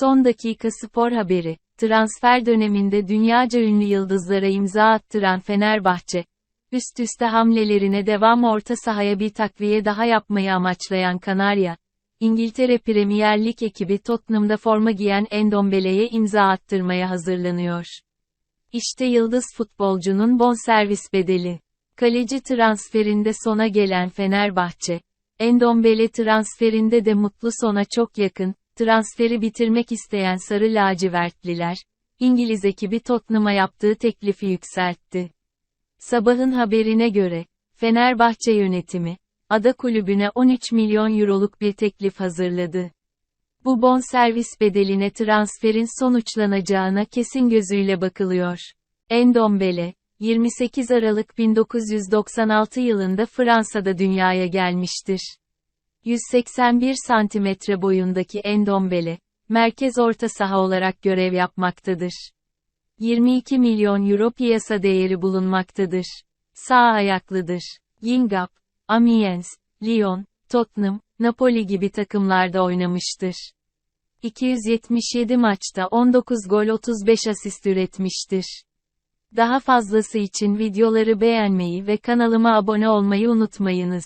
Son dakika spor haberi. Transfer döneminde dünyaca ünlü yıldızlara imza attıran Fenerbahçe, üst üste hamlelerine devam orta sahaya bir takviye daha yapmayı amaçlayan Kanarya, İngiltere Premier Lig ekibi Tottenham'da forma giyen Endombele'ye imza attırmaya hazırlanıyor. İşte yıldız futbolcunun bonservis bedeli. Kaleci transferinde sona gelen Fenerbahçe, Endombele transferinde de mutlu sona çok yakın, transferi bitirmek isteyen Sarı Lacivertliler, İngiliz ekibi Tottenham'a yaptığı teklifi yükseltti. Sabahın haberine göre, Fenerbahçe yönetimi, Ada Kulübü'ne 13 milyon euroluk bir teklif hazırladı. Bu bonservis bedeline transferin sonuçlanacağına kesin gözüyle bakılıyor. Endombele, 28 Aralık 1996 yılında Fransa'da dünyaya gelmiştir. 181 santimetre boyundaki Endombele, merkez orta saha olarak görev yapmaktadır. 22 milyon euro piyasa değeri bulunmaktadır. Sağ ayaklıdır. Yingap, Amiens, Lyon, Tottenham, Napoli gibi takımlarda oynamıştır. 277 maçta 19 gol 35 asist üretmiştir. Daha fazlası için videoları beğenmeyi ve kanalıma abone olmayı unutmayınız.